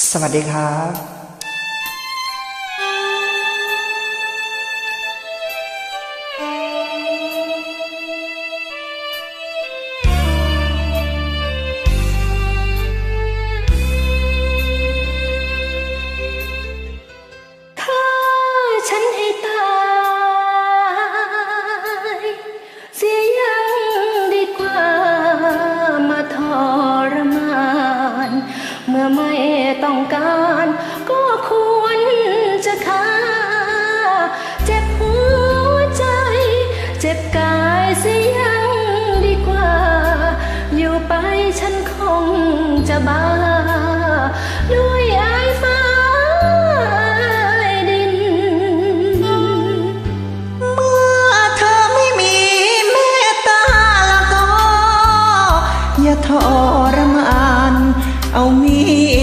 สวัสดีครับ อไม่ต้องการ ก็ควรจะฆ่า เจ็บหัวใจ เจ็บกายเสียยังดีกว่า อยู่ไปฉันคงจะบ้า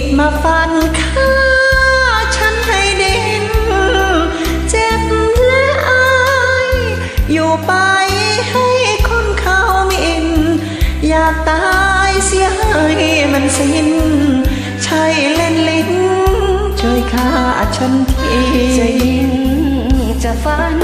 ดมาฟันฆ่าฉันให้ดินเจ็บและอายอยู่ไปให้คนเขามิน อยากตายเสียให้มันสิ้น ใช่เล่นลิ้นช่วยฆ่าฉันทีจะยิงจะฟัน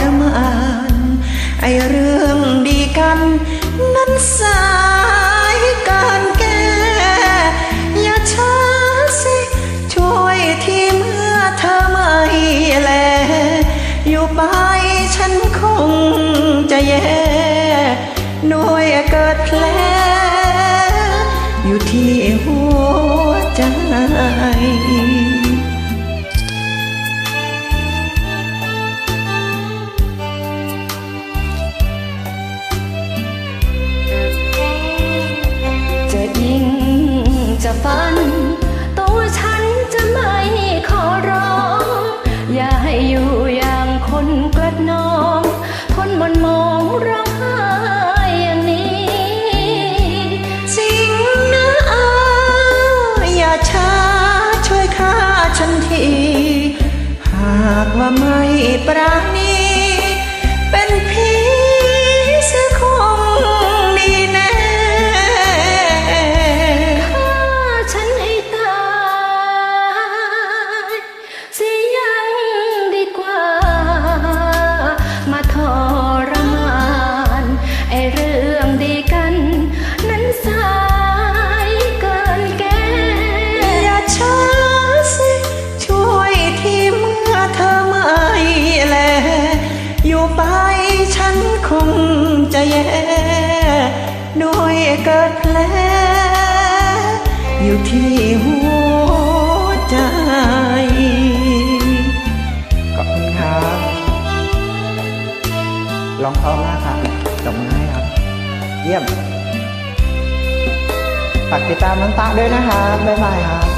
รมาน ไอเรื่องดีกัน นั้นสายการแก้ อย่าช้าสิ ช่วยที่เมื่อเธอไม่แล อยู่ไปฉันคงจะแย่ด้วยากว่าไม่ปราณี จะแย่ด้วยเกิดแผลอยู่ที่หัวใจขอบคุณครับลองเพร้อมากครับตบมือให้ครับ เยี่ยมฝากติดตามน้องตาด้วยนะครับ บ๊ายบายครับ